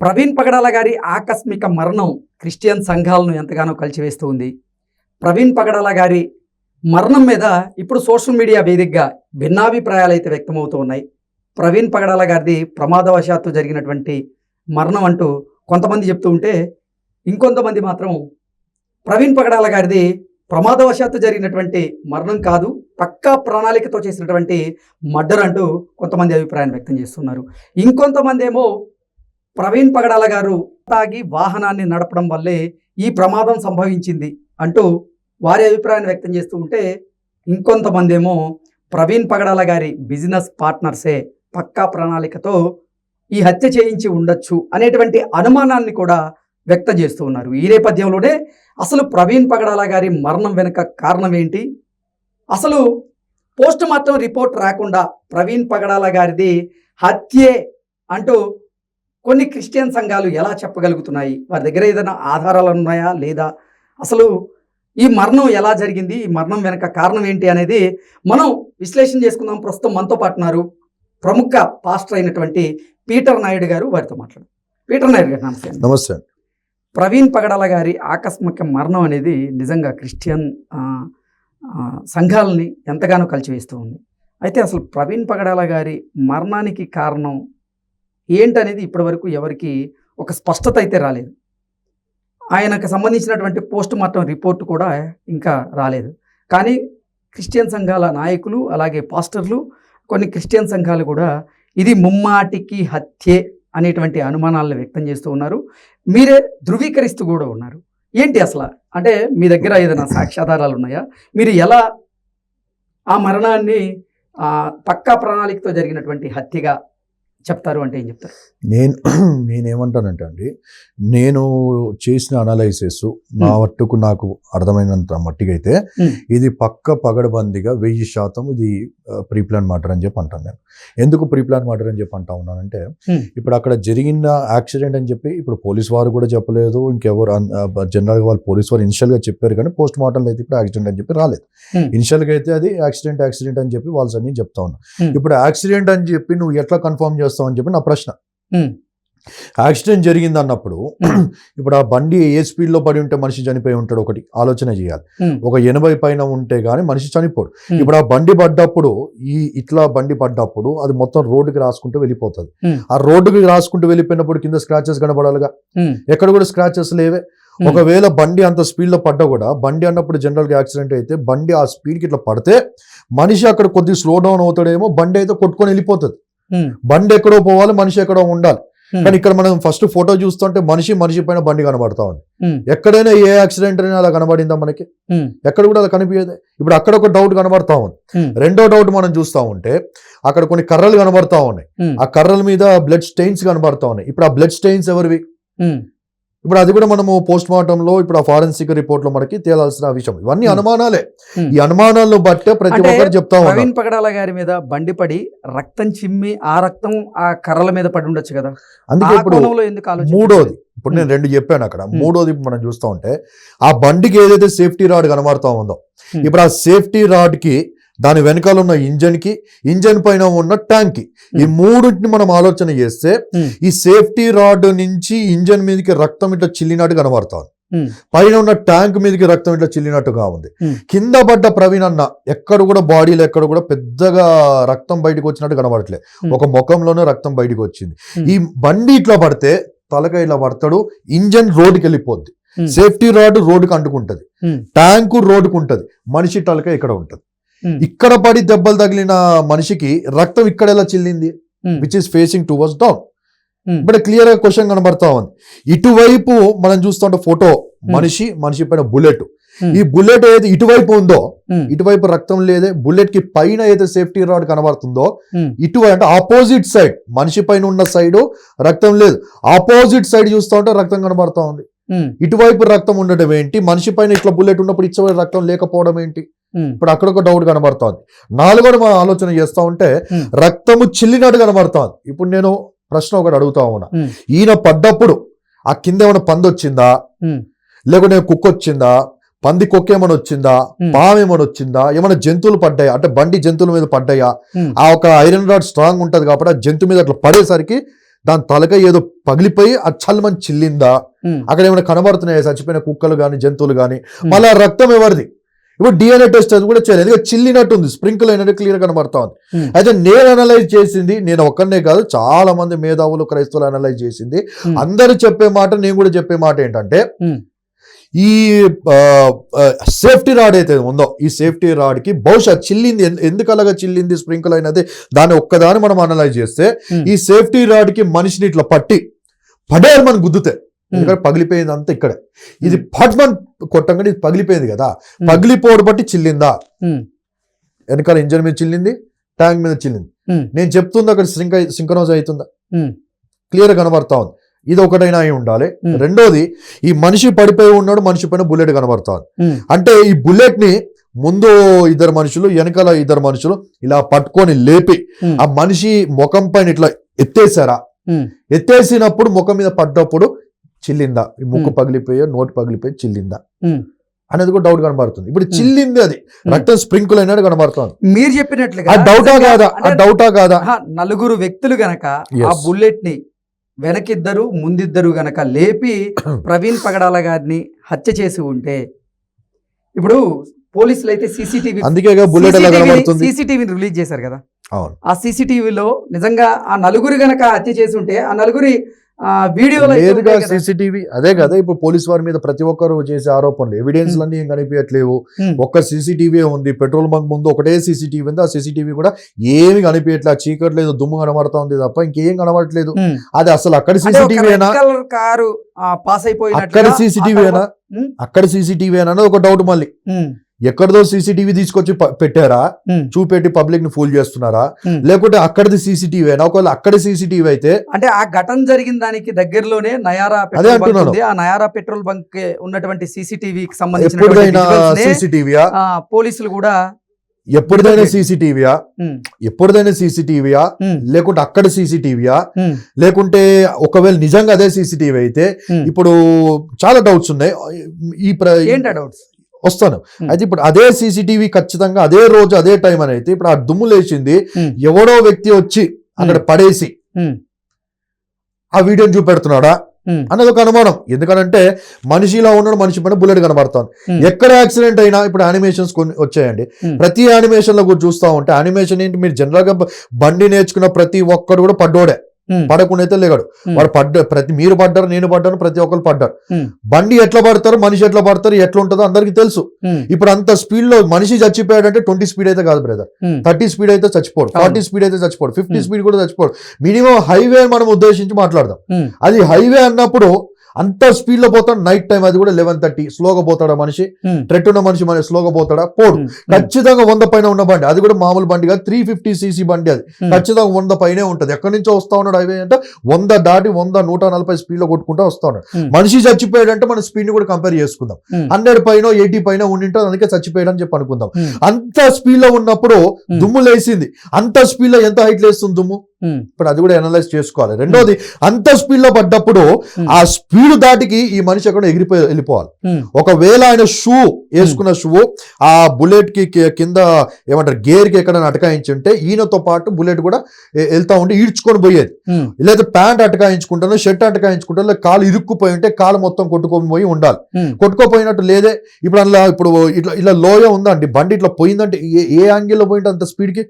ప్రవీణ్ పగడాల గారి ఆకస్మిక మరణం క్రిస్టియన్ సంఘాలను ఎంతగానో కలిచివేస్తూ ఉంది. ప్రవీణ్ పగడాల గారి మరణం మీద ఇప్పుడు సోషల్ మీడియా వేదికగా భిన్నాభిప్రాయాలు అయితే వ్యక్తమవుతూ ఉన్నాయి. ప్రవీణ్ పగడాల గారిది ప్రమాదవశాత్తు జరిగినటువంటి మరణం అంటూ కొంతమంది చెప్తూ ఉంటే ఇంకొంతమంది మాత్రం ప్రవీణ్ పగడాల గారిది ప్రమాదవశాత్తు జరిగినటువంటి మరణం కాదు పక్కా ప్రణాళికతో చేసినటువంటి మర్డర్ అంటూ కొంతమంది అభిప్రాయాన్ని వ్యక్తం చేస్తున్నారు. ఇంకొంతమంది ఏమో ప్రవీణ్ పగడాల గారు తాగి వాహనాన్ని నడపడం వల్లే ఈ ప్రమాదం సంభవించింది అంటూ వారి అభిప్రాయాన్ని వ్యక్తం చేస్తూ ఉంటే ఇంకొంతమంది ఏమో ప్రవీణ్ పగడాల గారి బిజినెస్ పార్ట్నర్సే పక్కా ప్రణాళికతో ఈ హత్య చేయించి ఉండొచ్చు అనేటువంటి అనుమానాన్ని కూడా వ్యక్తం చేస్తూ ఉన్నారు. ఈ నేపథ్యంలోనే అసలు ప్రవీణ్ పగడాల గారి మరణం వెనుక కారణం ఏంటి? అసలు పోస్ట్ మార్టం రిపోర్ట్ రాకుండా ప్రవీణ్ పగడాల గారిది హత్యే అంటూ కొన్ని క్రిస్టియన్ సంఘాలు ఎలా చెప్పగలుగుతున్నాయి? వారి దగ్గర ఏదైనా ఆధారాలు ఉన్నాయా? లేదా? అసలు ఈ మరణం ఎలా జరిగింది? ఈ మరణం వెనక కారణం ఏంటి అనేది మనం విశ్లేషణ చేసుకుందాం. ప్రస్తుతం మనతో పాటు ఉన్నారు ప్రముఖ పాస్టర్ అయినటువంటి పీటర్ నాయుడు గారు వారితో మాట్లాడు పీటర్ నాయుడు గారు నమస్తే. నమస్తే ప్రవీణ్ పగడాల గారి ఆకస్మిక మరణం అనేది నిజంగా క్రిస్టియన్ సంఘాలని ఎంతగానో కలిచివేస్తూ ఉంది. అయితే అసలు ప్రవీణ్ పగడాల గారి మరణానికి కారణం ఏంటనేది ఇప్పటివరకు ఎవరికి ఒక స్పష్టత అయితే రాలేదు. ఆయనకు సంబంధించినటువంటి పోస్ట్ మార్టం రిపోర్ట్ కూడా ఇంకా రాలేదు. కానీ క్రిస్టియన్ సంఘాల నాయకులు అలాగే పాస్టర్లు కొన్ని క్రిస్టియన్ సంఘాలు కూడా ఇది ముమ్మాటికి హత్యే అనేటువంటి అనుమానాలను వ్యక్తం చేస్తూ ఉన్నారు. మీరే ధృవీకరిస్తూ కూడా ఉన్నారు. ఏంటి అసలు? అంటే మీ దగ్గర ఏదైనా సాక్ష్యాధారాలు ఉన్నాయా? మీరు ఎలా ఆ మరణాన్ని పక్కా ప్రణాళికతో జరిగినటువంటి హత్యగా చెప్తారు అంటే ఏం చెప్తారు నేను నేనేమంటానంటే అండి నేను చేసిన అనాలైసిస్ నా. మట్టుకు నాకు అర్థమైనంత మట్టిగా అయితే Hmm. ఇది పక్క పగడబందిగా వెయ్యి శాతం ఇది ప్రీ ప్లాన్ మర్డర్ అని చెప్పి అంటాను నేను ఎందుకు ప్రీ ప్లాన్ మర్డర్ అని చెప్పి అంటా ఉన్నానంటే. ఇప్పుడు అక్కడ జరిగిన యాక్సిడెంట్ అని చెప్పి ఇప్పుడు పోలీస్ వారు కూడా చెప్పలేదు ఇంకెవరు జనరల్గా వాళ్ళు పోలీస్ వారు ఇనిషియల్గా చెప్పారు కానీ పోస్ట్ మార్టంలో అయితే ఇప్పుడు యాక్సిడెంట్ అని చెప్పి రాలేదు. ఇనిషియల్గా అయితే అది యాక్సిడెంట్ యాక్సిడెంట్ అని చెప్పి వాళ్ళు అన్ని చెప్తా ఉన్నారు. ఇప్పుడు యాక్సిడెంట్ అని చెప్పి నువ్వు ఎట్లా కన్ఫర్మ్ చేస్తావు అని చెప్పి నా ప్రశ్న. యాక్సిడెంట్ జరిగింది అన్నప్పుడు ఇప్పుడు ఆ బండి ఏ స్పీడ్లో పడి ఉంటే మనిషి చనిపోయి ఉంటాడు ఒకటి ఆలోచన చేయాలి. ఒక ఎనభై పైన ఉంటే గానీ మనిషి చనిపోడు. ఇప్పుడు ఆ బండి పడ్డప్పుడు ఈ ఇట్లా బండి పడ్డప్పుడు అది మొత్తం రోడ్డుకి రాసుకుంటూ వెళ్ళిపోతుంది. ఆ రోడ్డుకి రాసుకుంటూ వెళ్ళిపోయినప్పుడు కింద స్క్రాచెస్ కనబడాలిగా. ఎక్కడ కూడా స్క్రాచెస్ లేవే. ఒకవేళ బండి అంత స్పీడ్లో పడ్డా కూడా బండి అన్నప్పుడు జనరల్గా యాక్సిడెంట్ అయితే బండి ఆ స్పీడ్కి ఇట్లా పడితే మనిషి అక్కడ కొద్దిగా స్లో డౌన్ అవుతాడేమో బండి అయితే కొట్టుకొని వెళ్ళిపోతుంది. బండి ఎక్కడో పోవాలి మనిషి ఎక్కడో ఉండాలి. కానీ ఇక్కడ మనం ఫస్ట్ ఫోటో చూస్తుంటే మనిషి మనిషి పైన బండి కనబడతా ఉంది. ఎక్కడైనా ఏ యాక్సిడెంట్ అయినా అలా కనబడిందా మనకి. ఎక్కడ కూడా అలా కనిపించదు ఇప్పుడు అక్కడ ఒక డౌట్ కనబడతా ఉంది. రెండో డౌట్ మనం చూస్తా ఉంటే అక్కడ కొన్ని కర్రలు కనబడతా ఉన్నాయి. ఆ కర్రల మీద బ్లడ్ స్టెయిన్స్ కనబడతా ఉన్నాయి ఇప్పుడు ఆ బ్లడ్ స్టెయిన్స్ ఎవరివి. ఇప్పుడు అది కూడా మనము పోస్ట్ మార్టం లో ఇప్పుడు ఆ ఫారెన్సిక్ రిపోర్ట్లో మనకి తేలాల్సిన విషయం ఇవన్నీ. అనుమానాలే. ఈ అనుమానాలను బట్టే ప్రతి ఒక్కరు చెప్తా ప్రవీణ్ పగడాల గారి మీద బండి పడి రక్తం చిమ్మి ఆ రక్తం ఆ కర్రల మీద పడి ఉండొచ్చు కదా అందుకే ఇప్పుడు? మూడోది ఇప్పుడు నేను రెండు చెప్పాను అక్కడ. మూడోది మనం చూస్తా ఉంటే ఆ బండికి ఏదైతే సేఫ్టీ రాడ్ కనబడతా ఉందో. ఇప్పుడు ఆ సేఫ్టీ రాడ్కి దాని వెనకాల ఉన్న ఇంజన్కి ఇంజన్ పైన ఉన్న ట్యాంక్కి ఈ. మూడింటిని మనం ఆలోచన చేస్తే. ఈ సేఫ్టీ రాడ్ నుంచి ఇంజన్ మీదకి రక్తం ఇట్లా చిల్లినట్టు కనబడతా ఉంది Hmm. పైన ఉన్న ట్యాంక్ మీదకి రక్తం ఇట్లా చిల్లినట్టుగా ఉంది. కింద పడ్డ ప్రవీణ్ అన్న ఎక్కడ కూడా బాడీలో ఎక్కడ కూడా పెద్దగా రక్తం బయటకు వచ్చినట్టు కనబడట్లే. ఒక ముఖంలోనే రక్తం బయటకు వచ్చింది. ఈ బండి ఇట్లా పడితే తలక ఇలా పడతాడు ఇంజన్ రోడ్డుకి వెళ్ళిపోద్ది. సేఫ్టీ రాడ్ రోడ్డుకి అంటుకుంటది. ట్యాంకు రోడ్డుకు ఉంటది మనిషి తలక ఇక్కడ ఉంటది. ఇక్కడ పడి దెబ్బలు తగిలిన మనిషికి రక్తం ఇక్కడ ఎలా చిల్లింది Hmm. Which is facing towards down Hmm. ఇప్పుడు క్లియర్గా క్వశ్చన్ కనబడతా ఉంది ఇటువైపు మనం చూస్తుంటే ఫోటో మనిషి మనిషి పైన బుల్లెట్ Hmm. ఈ బుల్లెట్ ఏది ఇటువైపు ఉందో Hmm. ఇటువైపు రక్తం లేదే బుల్లెట్కి పైన ఏదైతే సేఫ్టీ రాడ్ కనబడుతుందో Hmm. ఇటువైపు అంటే ఆపోజిట్ సైడ్ మనిషి పైన ఉన్న సైడ్ రక్తం లేదు ఆపోజిట్ సైడ్ చూస్తా ఉంటే రక్తం కనబడతా ఉంది Hmm. ఇటువైపు రక్తం ఉండడం ఏంటి మనిషి పైన ఇట్లా బుల్లెట్ ఉన్నప్పుడు ఇటువైపు రక్తం లేకపోవడం ఏంటి Hmm. ఇప్పుడు అక్కడ ఒక డౌట్ కనబడుతోంది. నాలుగోది మనం ఆలోచన చేస్తా ఉంటే Hmm. రక్తము చిల్లినట్టు కనబడుతోంది. ఇప్పుడు నేను ప్రశ్న ఒకటి అడుగుతా ఉన్నా. Hmm. ఈయన పడ్డప్పుడు ఆ కింద ఏమైనా పంది వచ్చిందా? Hmm. లేకుంటే కుక్క వచ్చిందా? పంది కుక్క ఏమైనా వచ్చిందా? Hmm. పాము ఏమైనా వచ్చిందా? ఏమైనా జంతువులు పడ్డాయా? అంటే బండి జంతువుల మీద పడ్డాయా? Hmm. ఆ ఒక ఐరన్ రాడ్ స్ట్రాంగ్ ఉంటది కాబట్టి ఆ జంతువు మీద అట్లా పడేసరికి దాని తలక ఏదో పగిలిపోయి అది చల్లమని చిల్లిందా? అక్కడ ఏమైనా కనబడుతున్నాయా? చచ్చిపోయిన కుక్కలు కానీ జంతువులు కానీ మళ్ళీ ఆ రక్తం ఎవరిది? ఇప్పుడు డిఎన్ఏ టెస్ట్ అది కూడా చేయలేదు. ఎందుకంటే చిల్లినట్టుంది స్ప్రింకిల్ అయినట్టు క్లియర్ కనబడతా ఉంది. అయితే నేను అనలైజ్ చేసింది నేను ఒక్కనే కాదు చాలా మంది మేధావులు క్రైస్తవులు అనలైజ్ చేసింది. అందరు చెప్పే మాట నేను కూడా చెప్పే మాట ఏంటంటే ఈ సేఫ్టీ రాడ్ అయితే ఉందో ఈ సేఫ్టీ రాడ్కి బహుశా చిల్లింది ఎందుకు అలాగా చిల్లింది స్ప్రింకిల్ అయినది? దాన్ని ఒక్కదాని మనం అనలైజ్ చేస్తే. ఈ సేఫ్టీ రాడ్కి మనిషిని ఇట్లా పట్టి పడేయాలి మనం గుద్దుతే ఎందుకంటే పగిలిపోయింది అంతా ఇక్కడే. ఇది పట్మన్ కొట్టంగానే ఇది పగిలిపోయింది కదా. పగిలిపోవడం బట్టి చిల్లిందా? వెనకాల ఇంజన్ మీద చిల్లింది ట్యాంక్ మీద చిల్లింది. నేను చెప్తుంది అక్కడ సింక్ సింకనోజ్ అవుతుందా? క్లియర్ కనబడతా ఉంది. ఇది ఒకటైనా అయి ఉండాలి. రెండోది ఈ మనిషి పడిపోయి ఉన్నాడు మనిషి పైన బుల్లెట్ కనబడతా ఉంది. అంటే ఈ బుల్లెట్ని ముందు ఇద్దరు మనుషులు వెనకాల ఇద్దరు మనుషులు ఇలా పట్టుకొని లేపి ఆ మనిషి ముఖం పైన ఇట్లా ఎత్తేసారా ఎత్తేసినప్పుడు ముఖం మీద పడ్డప్పుడు చిల్లిందా ఈ ముక్కు. పగిలిపోయో నోటు పగిలిపోయి చిల్లిందా. అనేది కూడా డౌట్ కనబడుతుంది ఇప్పుడు. చిల్లింది అది. రక్తం స్ప్రింకుల్ అయినట్టు కనబడుతుంది మీరు చెప్పినట్లుగా డౌటా కాదా ఆ డౌటా కాదా నలుగురు వ్యక్తులు గనక ఆ. బుల్లెట్ని వెనకిద్దరు ముందిద్దరు గనక లేపి ప్రవీణ్ పగడాల గారిని హత్య చేసి ఉంటే ఇప్పుడు పోలీసులు అయితే సీసీటీవీ అందుకే బుల్లెట్ సీసీటీవీని రిలీజ్ చేశారు కదా ఆ సీసీటీవీలో నిజంగా ఆ నలుగురు గనక హత్య చేసి ఉంటే ఆ నలుగురి వీడియోలు. సీసీటీవీ. అదే కదా ఇప్పుడు పోలీస్ వారి మీద ప్రతి ఒక్కరు చేసే ఆరోపణలు. ఎవిడెన్స్ అన్ని ఏం కనిపించట్లేవు. ఒక్క సీసీటీవీ ఉంది పెట్రోల్ బంక్ ముందు ఒకటే సీసీటీవీ ఉంది ఆ సీసీటీవీ కూడా ఏమి కనిపించట్లేదు ఆ చీకటి లేదు దుమ్ము కనబడతా ఉంది తప్ప ఇంకేం కనబడట్లేదు. అది అసలు అక్కడ అంటే ఒక సీసీటీవీ అయినా రెడ్ కలర్ కారు పాస్ అయిపోయినట్లుగా అక్కడ సీసీటీవీ ఆ అయినా తర్వాత- ఉమ్, అక్కడ సీసీటీవీ అనేది ఒక డౌట్ మళ్ళీ. ఎక్కడిదో సీసీటీవీ తీసుకొచ్చి పెట్టారా? చూపెట్టి పబ్లిక్ని ఫూల్ చేస్తున్నారా. లేకుంటే అక్కడిది సీసీటీవీ అయినా ఒకవేళ అక్కడ సీసీటీవీ అయితే అంటే ఆ ఘటన జరిగిన దానికి దగ్గరలోనే నయారా అదే అంటున్నాను. ఆ నయారా పెట్రోల్ బంక్ ఉన్నటువంటి సీసీటీవీకి సంబంధించిన సీసీటీవీయా? పోలీసులు కూడా ఎప్పుడుదైనా సీసీటీవీయా? ఎప్పుడుదైనా సీసీటీవీయా? లేకుంటే అక్కడ సీసీటీవీయా? లేకుంటే ఒకవేళ నిజంగా అదే సీసీటీవీ అయితే. ఇప్పుడు చాలా డౌట్స్ ఉన్నాయి. ఈ డౌట్స్? వస్తాను. అయితే ఇప్పుడు అదే సీసీటీవీ ఖచ్చితంగా అదే రోజు అదే టైం అని అయితే ఇప్పుడు ఆ దుమ్ము లేచింది. ఎవడో వ్యక్తి వచ్చి అక్కడ పడేసి ఆ వీడియోని చూపెడుతున్నాడా? అన్నది ఒక అనుమానం. ఎందుకనంటే మనిషిలా ఉన్నాడు మనిషి పైన బుల్లెట్ కనబడుతుంది. Hmm. ఎక్కడ యాక్సిడెంట్ అయినా ఇప్పుడు యానిమేషన్స్ కొన్ని వచ్చాయండి. ప్రతి యానిమేషన్లో కూడా చూస్తా ఉంటే యానిమేషన్ ఏంటి? మీరు జనరల్గా బండి నేర్చుకున్న ప్రతి ఒక్కడు కూడా పడ్డోడే. పడకుండా అయితే లేగాడు. Hmm. వాడు పడ్డ ప్రతి మీరు పడ్డారు నేను పడ్డాను ప్రతి ఒక్కరు పడ్డారు. ఉమ్, బండి ఎట్లా పడతారు మనిషి ఎట్లా పడతారు ఎట్లా ఉంటుందో అందరికీ తెలుసు. ఇప్పుడు అంత స్పీడ్లో మనిషి చచ్చిపోయాడు అంటే ట్వంటీ స్పీడ్ అయితే కాదు బ్రదర్. థర్టీ స్పీడ్ అయితే చచ్చిపోడు. ఫార్టీ స్పీడ్ అయితే చచ్చిపోడు ఫిఫ్టీ Hmm. స్పీడ్ కూడా చచ్చిపోడు. మినిమం హైవే మనం ఉద్దేశించి మాట్లాడదాం. అది హైవే అన్నప్పుడు అంత స్పీడ్లో పోతాడు నైట్ టైం అది కూడా లెవెన్ థర్టీ స్లోగా పోతాడా మనిషి? ట్రెట్ ఉన్న మనిషి మన స్లోగా పోతాడా? పోడు. ఉమ్, ఖచ్చితంగా వంద పైన ఉన్న బండి అది కూడా మామూలు బండి కాదు త్రీ ఫిఫ్టీ సీసీ బండి అది. ఖచ్చితంగా వంద పైనే ఉంటది. ఎక్కడి నుంచో వస్తా ఉన్నాడు హైవే అంటే వంద దాటి వంద నూట నలభై స్పీడ్లో కొట్టుకుంటూ వస్తా ఉన్నాడు. Hmm. మనిషి చచ్చిపోయాడు అంటే మన స్పీడ్ని కూడా కంపేర్ చేసుకుందాం. హండ్రెడ్ పైన ఎయిటీ పైన ఉండింటే అందుకే చచ్చిపోయాడు అని చెప్పి అనుకుందాం. అంత స్పీడ్లో ఉన్నప్పుడు Hmm. దుమ్ము లేసింది అంత స్పీడ్లో ఎంత హైట్ లేస్తుంది దుమ్ము? ఇప్పుడు అది కూడా అనలైజ్ చేసుకోవాలి. రెండోది అంత స్పీడ్లో పడ్డప్పుడు Hmm. ఆ స్పీడ్ దాటికి ఈ మనిషి ఎక్కడ ఎగిరిపోయి వెళ్ళిపోవాలి. ఒకవేళ ఆయన షూ వేసుకున్న షూ ఆ బుల్లెట్కి కింద ఏమంటారు గేర్కి ఎక్కడ అటకాయించి ఉంటే ఈయనతో పాటు బుల్లెట్ కూడా వెళ్తా ఉంటే ఈడ్చుకొని పోయేది. లేదా ప్యాంట్ అటకాయించుకుంటాను షర్ట్ అటకాయించుకుంటాను లేదా కాలు ఇరుక్కుపోయి ఉంటే కాలు మొత్తం కొట్టుకొని పోయి ఉండాలి. కొట్టుకోపోయినట్టు లేదే. ఇప్పుడు అందులో ఇప్పుడు ఇట్లా ఇట్లా లోయ ఉందండి బండి ఇట్లా పోయిందంటే ఏ ఏ యాంగిల్లో పోయింటే అంత స్పీడ్కి?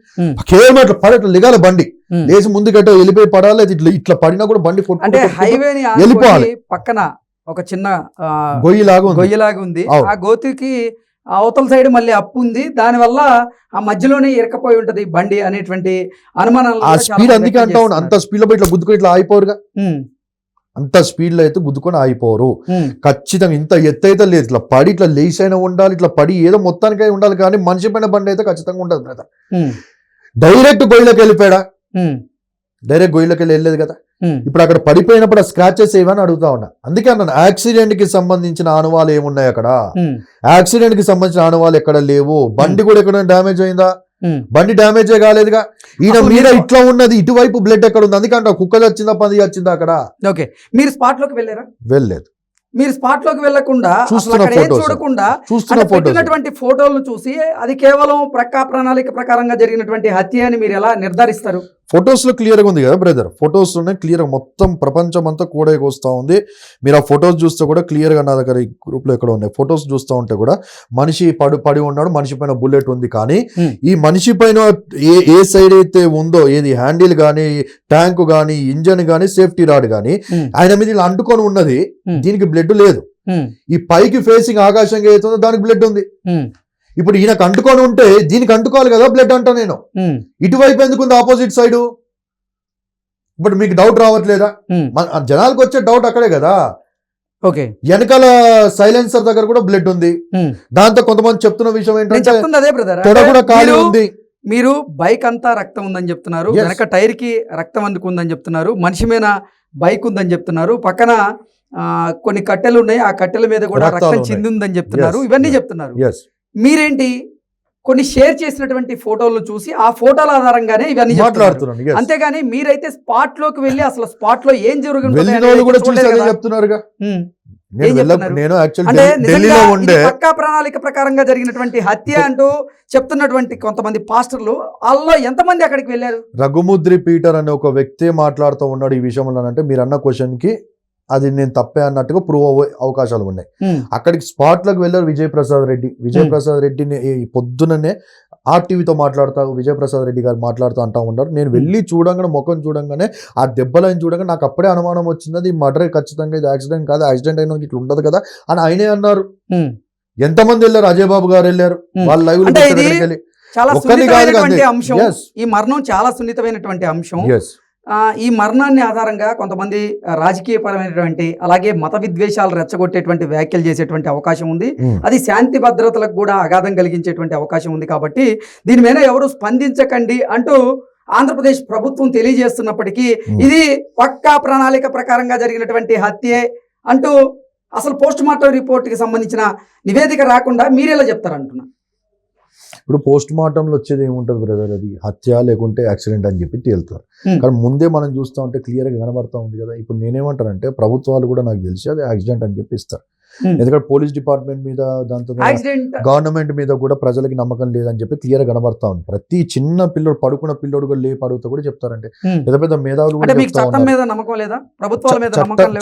కేవలం ఇట్లా పడి ఇట్లా లిగాలి బండి. లేచి ముందుకట్ట వెళ్ళిపోయి పడాలి? అది ఇట్లా ఇట్లా పడినా కూడా బండి అంటే హైవేని వెళ్ళిపోవాలి. పక్కన ఒక చిన్న గొయ్యిలాగా ఉంది. గొయ్యిలాగా ఉంది. ఆ గోతికి అవతల సైడ్ మళ్ళీ అప్పు ఉంది. దానివల్ల ఆ మధ్యలోనే ఇరకపోయి ఉంటది బండి అనేటువంటి అనుమానాలు ఆ స్పీడ్ అందుకే అంటా అంత స్పీడ్లో ఇట్లా గుద్దుకొని ఇట్లా ఆగిపోరుగా? అంత స్పీడ్లో అయితే గుద్దుకొని ఆగిపోరు. ఖచ్చితంగా ఇంత ఎత్తు అయితే లేదు. ఇట్లా పడి ఇట్లా లేచి అయినా ఉండాలి. ఇట్లా పడి ఏదో మొత్తానికై ఉండాలి. కానీ మనిషి పైన బండి అయితే ఖచ్చితంగా ఉండదు బ్రదర్ డైరెక్ట్ గొయ్యిలోకి వెళ్ళిపోయాడా? డైరెక్ట్ గొయ్యిలోకి వెళ్ళి వెళ్ళలేదు కదా? ఇప్పుడు అక్కడ పడిపోయినప్పుడు ఆ స్క్రాచెస్ ఏమని అడుగుతా ఉన్నా. అందుకే అన్నాను యాక్సిడెంట్కి సంబంధించిన ఆనవాలు ఏమున్నాయి అక్కడ? యాక్సిడెంట్కి సంబంధించిన ఆనవాలు ఎక్కడ లేవు? బండి కూడా ఎక్కడ డ్యామేజ్ అయిందా. బండి డ్యామేజ్ కాలేదుగా? ఈయన మీద ఇట్లా ఉన్నది ఇటువైపు బ్లడ్ ఎక్కడ ఉంది? అందుకే అంట కుక్క వచ్చిందా పంది వచ్చిందా అక్కడ? ఓకే. మీరు స్పాట్లోకి వెళ్ళారా? వెళ్ళలేదు. మీరు స్పాట్లోకి వెళ్ళకుండా. చూడకుండా చూస్తున్న అంటే ఫోటోస్ పెట్టినటువంటి ఫోటోలను చూసి అది కేవలం ప్రక్క ప్రణాళిక ప్రకారంగా జరిగినటువంటి హత్య అని మీరు ఎలా నిర్ధారిస్తారు? ఫొటోస్లో క్లియర్గా ఉంది కదా బ్రదర్ ఫొటోస్లోనే క్లియర్ మొత్తం ప్రపంచం అంతా కూడా వస్తూ ఉంది. మీరు ఆ ఫొటోస్ చూస్తే కూడా క్లియర్గా నా దగ్గర ఈ గ్రూప్లో ఎక్కడ ఉన్నాయి. ఫొటోస్ చూస్తూ ఉంటే కూడా మనిషి పడి పడి ఉన్నాడు మనిషి పైన బుల్లెట్ ఉంది. కానీ Hmm. ఈ మనిషి పైన ఏ ఏ సైడ్ అయితే ఉందో ఏది హ్యాండిల్ కానీ ట్యాంక్ కానీ ఇంజన్ కానీ సేఫ్టీ రాడ్ కానీ Hmm. ఆయన మీద ఇలా అంటుకొని ఉన్నది. Hmm. దీనికి బ్లడ్ లేదు. ఉమ్, ఈ పైకి ఫేసింగ్ ఆకాశంగా అవుతుందో దానికి బ్లడ్ ఉంది. ఇప్పుడు ఈయనకు అంటుకొని ఉంటే దీనికి అంటుకోవాలి కదా బ్లడ్ అంటా నేను. ఇటువైపు ఎందుకు ఉంది ఆపోజిట్ సైడ్ ఇప్పుడు మీకు డౌట్ రావట్లేదా? జనాలకు వచ్చే డౌట్ అక్కడే కదా. ఓకే. వెనకాల సైలెన్సర్ దగ్గర కూడా బ్లడ్ ఉంది. దాంతో కొంతమంది చెప్తున్న విషయం ఏంటంటే అదే బ్రదర్ తొడ కూడా ఖాళీ ఉంది. మీరు బైక్ అంతా రక్తం ఉందని చెప్తున్నారు. వెనక టైర్కి రక్తం అందుకుందని చెప్తున్నారు. మనిషి మీద బైక్ ఉందని చెప్తున్నారు. పక్కన కొన్ని కట్టెలు ఉన్నాయి. ఆ కట్టెల మీద కూడా రక్తం ఉన్నాయి. చింది ఉందని చెప్తున్నారు. ఇవన్నీ. చెప్తున్నారు. మీరేంటి కొన్ని షేర్ చేసినటువంటి ఫోటోలు చూసి ఆ ఫోటోల ఆధారంగానే ఇవన్నీ. మాట్లాడుతున్నాను. అంతేగాని మీరైతే స్పాట్లోకి వెళ్ళి అసలు స్పాట్లో ఏం జరుగుతుంది. చెప్తున్నారుగా పక్కా ప్రణాళిక ప్రకారంగా జరిగినటువంటి హత్య అంటూ చెప్తున్నటువంటి కొంతమంది పాస్టర్లు వాళ్ళలో ఎంతమంది అక్కడికి వెళ్ళారు రఘుముద్రి పీటర్ అనే ఒక వ్యక్తి మాట్లాడుతూ ఉన్నాడు ఈ విషయంలో అంటే మీరు అన్న క్వశ్చన్కి అది నేను తప్పే అన్నట్టుగా ప్రూవ్ అవ్వే అవకాశాలు ఉన్నాయి అక్కడికి స్పాట్లకు వెళ్ళారు విజయ్ ప్రసాద్ రెడ్డి విజయ్ Hmm. ప్రసాద్ రెడ్డిని ఈ పొద్దుననే ఆర్టీవీతో మాట్లాడుతా విజయ్ ప్రసాద్ రెడ్డి గారు మాట్లాడుతూ అంటా ఉన్నారు నేను వెళ్ళి చూడంగానే ముఖం చూడంగానే ఆ దెబ్బలను చూడంగా నాకు అప్పుడే అనుమానం వచ్చింది అది మర్డర్ ఖచ్చితంగా ఇది యాక్సిడెంట్ కాదు యాక్సిడెంట్ అయినా ఇట్లా ఉండదు కదా అని ఆయనే అన్నారు. ఎంతమంది వెళ్ళారు అజయ్ బాబు గారు వెళ్ళారు. వాళ్ళ లైవ్ చాలా సున్నితమైనటువంటి. అంశం. ఈ మరణం చాలా సున్నితమైనటువంటి అంశం ఈ మరణాన్ని ఆధారంగా కొంతమంది రాజకీయ పరమైనటువంటి అలాగే మత విద్వేషాలు రెచ్చగొట్టేటువంటి వ్యాఖ్యలు చేసేటువంటి అవకాశం ఉంది. అది శాంతి భద్రతలకు కూడా అగాధం కలిగించేటువంటి అవకాశం ఉంది కాబట్టి దీని మీద ఎవరు స్పందించకండి అంటూ ఆంధ్రప్రదేశ్ ప్రభుత్వం తెలియజేస్తున్నప్పటికీ. ఇది పక్కా ప్రణాళిక ప్రకారంగా జరిగినటువంటి హత్యే అంటూ అసలు పోస్ట్ మార్టం రిపోర్ట్కి సంబంధించిన నివేదిక రాకుండా మీరెలా చెప్తారంటున్నా? ఇప్పుడు పోస్ట్ మార్టంలో వచ్చేది ఏముంటది బ్రదర్ అది హత్య లేకుంటే యాక్సిడెంట్ అని చెప్పి తేలుతారు. కానీ ముందే మనం చూస్తూ ఉంటే క్లియర్గా కనబడతా ఉంది కదా ఇప్పుడు నేనేమంటానంటే ప్రభుత్వాలు కూడా నాకు తెలిసి అది యాక్సిడెంట్ అని చెప్పి ఇస్తారు. ఎందుకంటే పోలీస్ డిపార్ట్మెంట్ మీద దాంతో గవర్నమెంట్ మీద కూడా ప్రజలకి నమ్మకం లేదని చెప్పి క్లియర్ కనబడతా ఉంది ప్రతి చిన్న పిల్లోడు పడుకున్న పిల్లోడు కూడా లేపు అడుగుతా కూడా చెప్తారంటే Hmm. పెద్ద పెద్ద మేధావులు చట్టం. మీద నమ్మకం లేదా ప్రభుత్వాల మీద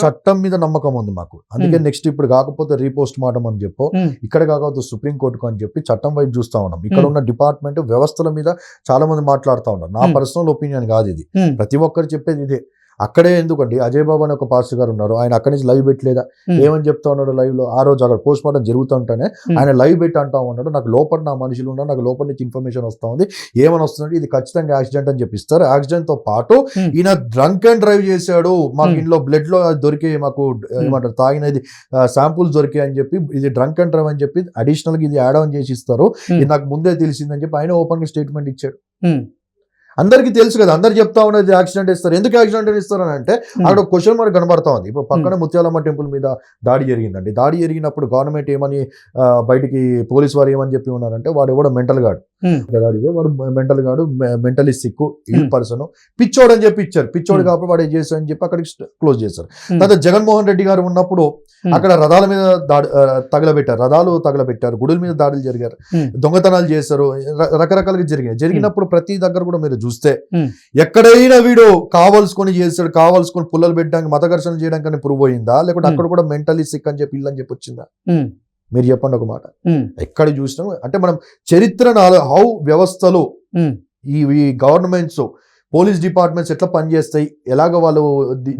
చట్ట- మీద నమ్మకం ఉంది మాకు అందుకే Hmm. నెక్స్ట్ ఇప్పుడు కాకపోతే రీపోస్ట్ మార్టం అని చెప్పు Hmm. ఇక్కడ కాకపోతే సుప్రీం కోర్టుకు అని చెప్పి చట్టం వైపు చూస్తా ఉన్నాం ఇక్కడ Hmm. ఉన్న డిపార్ట్మెంట్ వ్యవస్థల మీద చాలా మంది మాట్లాడుతా ఉన్నారు నా Hmm. పర్సనల్ ఒపీనియన్ కాదు ఇది Hmm. ప్రతి ఒక్కరు చెప్పేది ఇదే అక్కడే ఎందుకండి అజయ్ బాబు అని ఒక పాస్టర్ గారు ఉన్నారు ఆయన అక్కడి నుంచి లైవ్ పెట్టలేదా. ఏమని చెప్తా ఉన్నాడు లైవ్లో ఆ రోజు అక్కడ పోస్ట్ మార్టం జరుగుతుంటేనే. ఆయన లైవ్ పెట్టి అంటా ఉన్నాడు నాకు లోపల నా మనుషులు ఉన్నారు నాకు లోపల నుంచి ఇన్ఫర్మేషన్ వస్తా ఉంది ఏమని వస్తుందంటే ఇది ఖచ్చితంగా యాక్సిడెంట్ అని చెప్పిస్తారు యాక్సిడెంట్తో పాటు. ఈయన డ్రంక్ అండ్ డ్రైవ్ చేశాడు మాకు. ఇంట్లో బ్లడ్లో దొరికే మాకు ఏమంటారు తాగినది శాంపుల్స్ దొరికాయి అని చెప్పి ఇది డ్రంక్ అండ్ డ్రైవ్ అని చెప్పి అడిషనల్గా ఇది యాడ్ ఆన్ చేసి ఇస్తారు. ఇది నాకు ముందే తెలిసిందని చెప్పి ఆయన ఓపెన్గా స్టేట్మెంట్ ఇచ్చాడు. అందరికీ తెలుసు కదా అందరు చెప్తా ఉన్నది యాక్సిడెంట్ ఇస్తారు. ఎందుకు యాక్సిడెంట్ ఇస్తారు అని అంటే అక్కడ ఒక క్వశ్చన్ మనకు కనబడతా ఉంది. ఇప్పుడు పక్కన ముత్యాలమ్మ టెంపుల్ మీద దాడి జరిగిందండి. దాడి జరిగినప్పుడు గవర్నమెంట్ ఏమని బయటికి పోలీస్ వారు ఏమని చెప్పి ఉన్నారంటే వాడు ఎవడో మెంటల్ గాడు Hmm. దాడి చేసి వాడు మెంటల్ గాడు mentally sick ill Hmm. Person పిచ్చోడు అని చెప్పి ఇచ్చారు పిచ్చోడు Hmm. కాబట్టి వాడు ఏం చేశాడు అని చెప్పి అక్కడికి క్లోజ్ చేశారు. తర్వాత జగన్మోహన్ రెడ్డి గారు ఉన్నప్పుడు. అక్కడ రథాల మీద దాడి తగలబెట్టారు రథాలు తగలబెట్టారు గుడుల మీద దాడులు జరిగారు. దొంగతనాలు చేశారు రకరకాలుగా జరిగాయి జరిగినప్పుడు ప్రతి దగ్గర కూడా మీరు చూస్తే. ఎక్కడైనా వీడు కావలసుకొని చేస్తాడు కావలసుకొని పుల్లలు పెట్టడానికి మత ఘర్షణ చేయడానికి ప్రూవ్ అయిందా లేకుంటే. అక్కడ కూడా మెంటలీ సిక్ అని చెప్పి ఇల్లు అని చెప్పి వచ్చిందా. మీరు చెప్పండి ఒక మాట. ఎక్కడ చూసినా అంటే మనం చరిత్ర హౌ వ్యవస్థలు. ఈ గవర్నమెంట్స్ పోలీస్ డిపార్ట్మెంట్స్ ఎట్లా పనిచేస్తాయి ఎలాగ వాళ్ళు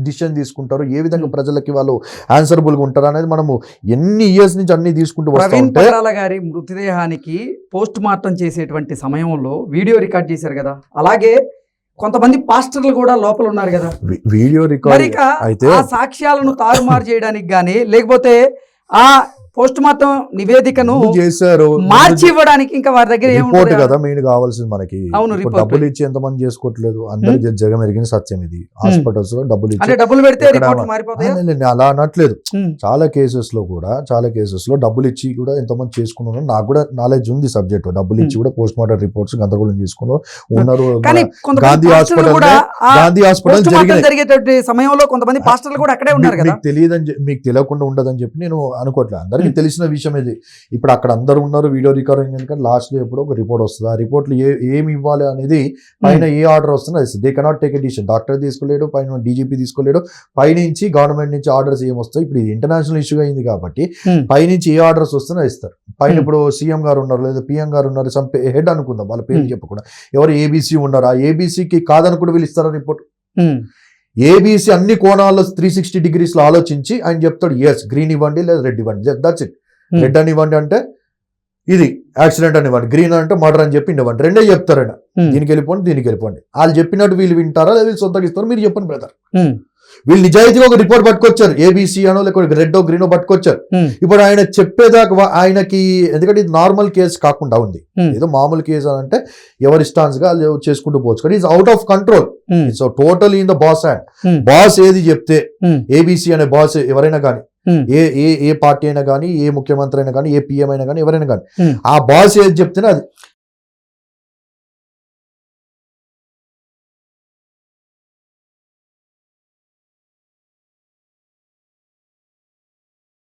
డిసిషన్ తీసుకుంటారు ఏ విధంగా. ప్రజలకి వాళ్ళు ఆన్సరబుల్గా ఉంటారు అనేది మనము ఎన్ని ఇయర్స్ నుంచి అన్ని తీసుకుంటూ ప్రవీణ్ గారి మృతదేహానికి పోస్ట్ మార్టం చేసేటువంటి సమయంలో వీడియో రికార్డ్ చేశారు కదా అలాగే కొంతమంది పాస్టర్లు కూడా లోపల ఉన్నారు కదా వీడియో రికార్డ్ అయితే సాక్ష్యాలను తారుమారు చేయడానికి గానీ లేకపోతే ఆ పోస్ట్ మార్టం నివేదికను ముందు చేశారు. మార్చి ఇవ్వడానికి ఇంకా వారి దగ్గర రిపోర్ట్ కదా? మెయిన్ కావాల్సింది మనకి. అవును. డబ్బులు ఇచ్చి ఎంతమంది చేసుకోవట్లేదు? అందరి జగం ఎరిగిన సత్యం ఇది. హాస్పిటల్స్లో డబ్బులు ఇచ్చి డబ్బులు పెడితే అలా అనట్లేదు. చాలా కేసెస్లో కూడా చాలా కేసెస్లో డబ్బులు ఇచ్చి కూడా ఎంతమంది చేసుకున్నారు నాకు కూడా నాలెడ్జ్ ఉంది సబ్జెక్ట్. డబ్బులు ఇచ్చి కూడా పోస్ట్ మార్టం రిపోర్ట్స్ గందరగోళం చేసుకున్నారు. ఉన్నారు గాంధీ హాస్పిటల్ గాంధీ హాస్పిటల్ జరిగేటువంటి సమయంలో కొంతమంది పాస్టర్లు కూడా అక్కడే ఉన్నారు కదా? మీకు తెలియదని మీకు తెలియకుండా ఉండదని చెప్పి నేను అనుకోవట్లేదు. అందరికీ తెలిసిన విషయం ఇది. ఇప్పుడు అక్కడ అందరూ ఉన్నారు వీడియో రికార్డింగ్ ఎందుకంటే లాస్ట్లో ఎప్పుడో ఒక రిపోర్ట్ వస్తుంది. ఆ రిపోర్ట్లో ఏ ఏమి ఇవ్వాలి అనేది పైన ఏ ఆర్డర్ వస్తుందో అది they cannot take a decision. Doctor తీసుకోలేడు పైన డీజీపీ తీసుకోలేడు పైనుంచి గవర్నమెంట్ నుంచి ఆర్డర్స్ ఏం వస్తాయి? ఇప్పుడు ఇది ఇంటర్నేషనల్ ఇష్యూ అయింది కాబట్టి. పైనుంచి ఏ ఆర్డర్స్ వస్తున్నా ఇస్తారు. పైన. ఇప్పుడు సీఎం గారు ఉన్నారు లేదా పిఎం గారు ఉన్నారు సమ్ హెడ్ అనుకుందాం వాళ్ళ పేరు. చెప్పకుండా. ఎవరు ఏబీసీ ఉన్నారు? ఆ ఏబీసీకి కాదనుకుంటూ వీళ్ళు ఇస్తారా రిపోర్ట్? ఏబీసీ అన్ని కోణాల్లో త్రీ సిక్స్టీ డిగ్రీస్లో ఆలోచించి ఆయన చెప్తాడు ఎస్ గ్రీన్ ఇవ్వండి లేదా రెడ్ ఇవ్వండి. That's it Hmm. రెడ్ అని ఇవ్వండి అంటే ఇది యాక్సిడెంట్ అని ఇవ్వండి. గ్రీన్ అంటే మర్డర్ అని చెప్పి ఇవ్వండి. రెండే చెప్తారు ఉమ్, దీనికి వెళ్ళిపోండి దీనికి వెళ్ళిపోండి. వాళ్ళు చెప్పినట్టు వీళ్ళు వింటారా లేదా వీళ్ళు సొంతగా ఇస్తారో? మీరు చెప్పండి బ్రదర్ వీళ్ళు నిజాయితీగా ఒక రిపోర్ట్ పట్టుకొచ్చారు ఏబీసీ అనో లేకపోతే రెడ్ గ్రీనో పట్టుకొచ్చారు. ఇప్పుడు ఆయన చెప్పేదాకా ఆయనకి ఎందుకంటే ఇది నార్మల్ కేసు కాకుండా ఉంది. ఏదో మామూలు కేసు అని అంటే ఎవరి స్టాన్స్గా చేసుకుంటూ పోవచ్చు కానీ is out of control so total in the boss hand. Boss ఏది చెప్తే. ఏబీసీ అనే బాస్ ఎవరైనా కానీ. ఏ ఏ ఏ పార్టీ అయినా కానీ ఏ ముఖ్యమంత్రి అయినా కానీ ఏ పిఎం అయినా కానీ ఎవరైనా కానీ. ఆ బాస్ ఏది చెప్తేనే అది